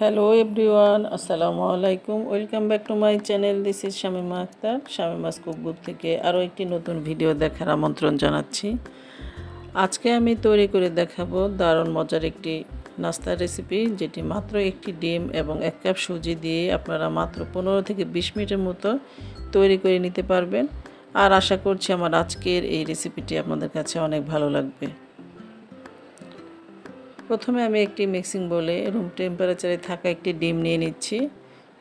Hello everyone, আসসালামু আলাইকুম। Welcome back to my channel, this is Shamima Akter. Shamima's cookbook থেকে আরও একটি নতুন ভিডিও দেখার আমন্ত্রণ জানাচ্ছি। আজকে আমি তৈরি করে দেখাবো দারুণ মজার একটি নাস্তার রেসিপি যেটি মাত্র একটি ডিম এবং এক কাপ সুজি দিয়ে আপনারা মাত্র পনেরো থেকে বিশ মিনিটের মতো তৈরি করে নিতে পারবেন। আর আশা করছি আমার আজকের এই রেসিপিটি আপনাদের কাছে অনেক ভালো লাগবে। প্রথমে আমি একটি মিক্সিং বলে রুম টেম্পারেচারে থাকা একটি ডিম নিয়ে নিচ্ছি।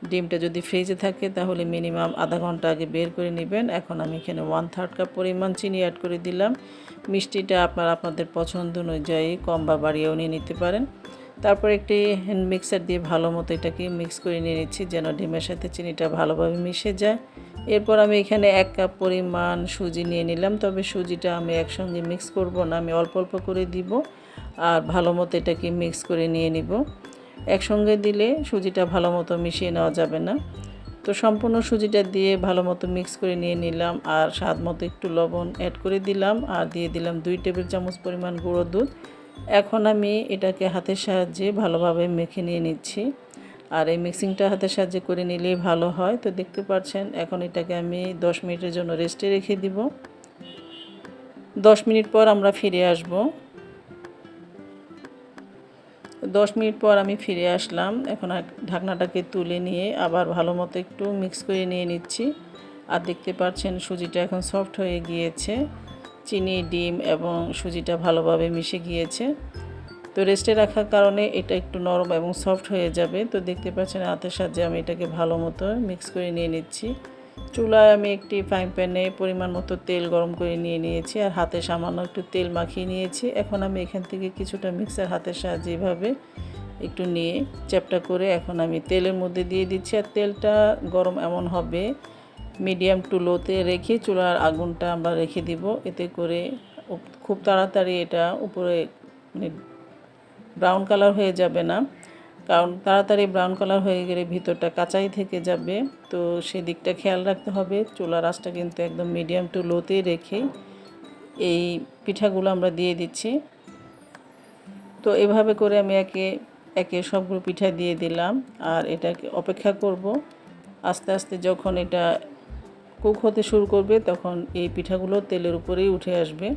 ডিমটা যদি ফ্রিজে থাকে তাহলে মিনিমাম আধা ঘণ্টা আগে বের করে নেবেন। এখন আমি এখানে ওয়ান থার্ড কাপ পরিমাণ চিনি অ্যাড করে দিলাম। মিষ্টিটা আপনারা আপনাদের পছন্দ অনুযায়ী কম বা বাড়িয়েও নিয়ে নিতে পারেন। তারপর একটি হ্যান্ড মিক্সার দিয়ে ভালো মতো এটাকে মিক্স করে নিয়ে নিচ্ছি যেন ডিমের সাথে চিনিটা ভালোভাবে মিশে যায়। এরপর আমি এখানে এক কাপ পরিমাণ সুজি নিয়ে নিলাম, তবে সুজিটা আমি একসঙ্গে মিক্স করব না, আমি অল্প অল্প করে দিব আর ভালো মতো এটাকে মিক্স করে নিয়ে নিব। একসঙ্গে দিলে সুজিটা ভালো মতো মিশিয়ে নেওয়া যাবে না। তো সম্পূর্ণ সুজিটা দিয়ে ভালো মতো মিক্স করে নিয়ে নিলাম আর স্বাদ মতো একটু লবণ অ্যাড করে দিলাম আর দিয়ে দিলাম দুই টেবিল চামচ পরিমাণ গুঁড়ো দুধ। এখন আমি এটাকে হাতের সাহায্যে ভালোভাবে মেখে নিয়ে নিচ্ছি। আর এই মিক্সিংটা হাতের সাহায্যে করে নিলেই ভালো হয়। তো দেখতে পাচ্ছেন, এখন এটাকে আমি দশ মিনিটের জন্য রেস্টে রেখে দিব। দশ মিনিট পর আমরা ফিরে আসব। দশ মিনিট পর আমি ফিরে আসলাম। এখন ঢাকনাটাকে তুলে নিয়ে আবার ভালো মতো একটু মিক্স করে নিয়ে নিচ্ছি। আর দেখতে পাচ্ছেন, সুজিটা এখন সফট হয়ে গিয়েছে। চিনি, ডিম এবং সুজিটা ভালোভাবে মিশে গিয়েছে। তো রেস্টে রাখার কারণে এটা একটু নরম এবং সফট হয়ে যাবে। তো দেখতে পাচ্ছেন হাতের সাহায্যে আমি এটাকে ভালো মতো মিক্স করে নিয়ে নিচ্ছি। চুলায় আমি একটি ফ্রাইং প্যানে পরিমাণ মতো তেল গরম করে নিয়ে নিয়েছি আর হাতে সামান্য একটু তেল মাখিয়ে নিয়েছি। এখন আমি এখান থেকে কিছুটা মিক্সার হাতের সাহায্যে এভাবে একটু নিয়ে চ্যাপটা করে এখন আমি তেলের মধ্যে দিয়ে দিচ্ছি। আর তেলটা গরম এমন হবে মিডিয়াম টু লোতে রেখে চুলার আগুনটা আমরা রেখে দিব। এতে করে খুব তাড়াতাড়ি এটা উপরে মানে ব্রাউন কালার হয়ে যাবে না। কারণ তাড়াতাড়ি ব্রাউন কালার হয়ে গেলে ভিতরটা কাঁচাই থেকে যাবে। তো সেদিকটা খেয়াল রাখতে হবে। চুলার আঁচটা কিন্তু একদম মিডিয়াম টু লোতেই রেখেই এই পিঠাগুলো আমরা দিয়ে দিচ্ছি। তো এভাবে করে আমি একে একে সবগুলো পিঠা দিয়ে দিলাম। আর এটাকে অপেক্ষা করব। আস্তে আস্তে যখন এটা কুক হতে শুরু করবে তখন এই পিঠাগুলো তেলের উপরেই উঠে আসবে।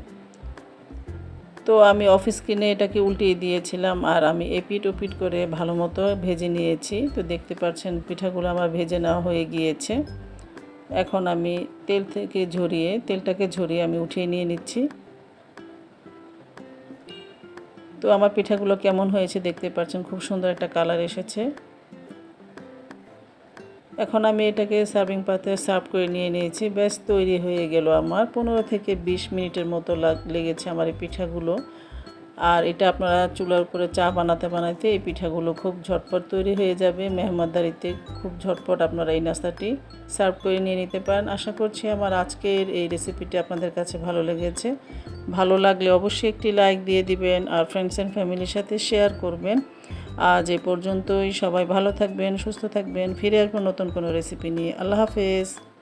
তো আমি অফিস কিনে এটাকে উল্টিয়ে দিয়েছিলাম আর আমি এপিট ওপিট করে ভালো মতো ভেজে নিয়েছি। তো দেখতে পাচ্ছেন পিঠাগুলো আমার ভেজে নেওয়া হয়ে গিয়েছে। এখন আমি তেল থেকে ঝরিয়ে, তেলটাকে ঝরিয়ে আমি উঠিয়ে নিয়ে নিচ্ছি। তো আমার পিঠাগুলো কেমন হয়েছে দেখতে পাচ্ছেন, খুব সুন্দর একটা কালার এসেছে। এখন আমি এটাকে সার্ভিং পাতে সার্ভ করে নিয়ে নিয়েছি। ব্যাস, তৈরি হয়ে গেল আমার। পনেরো থেকে বিশ মিনিটের মতো লেগেছে আমার এই পিঠাগুলো। আর এটা আপনারা চুলার উপরে চা বানাতে বানাতে এই পিঠাগুলো খুব ঝটপট তৈরি হয়ে যাবে। মেহমানদারিতে খুব ঝটপট আপনারা এই নাস্তাটি সার্ভ করে নিয়ে নিতে পারেন। আশা করছি আমার আজকের এই রেসিপিটি আপনাদের কাছে ভালো লেগেছে। ভালো লাগলে অবশ্যই একটি লাইক দিয়ে দিবেন আর ফ্রেন্ডস অ্যান্ড ফ্যামিলির সাথে শেয়ার করবেন। আজ এ পর্যন্তই। সবাই ভালো থাকবেন, সুস্থ থাকবেন। ফিরে আসব নতুন কোনো রেসিপি নিয়ে। আল্লাহ হাফেজ।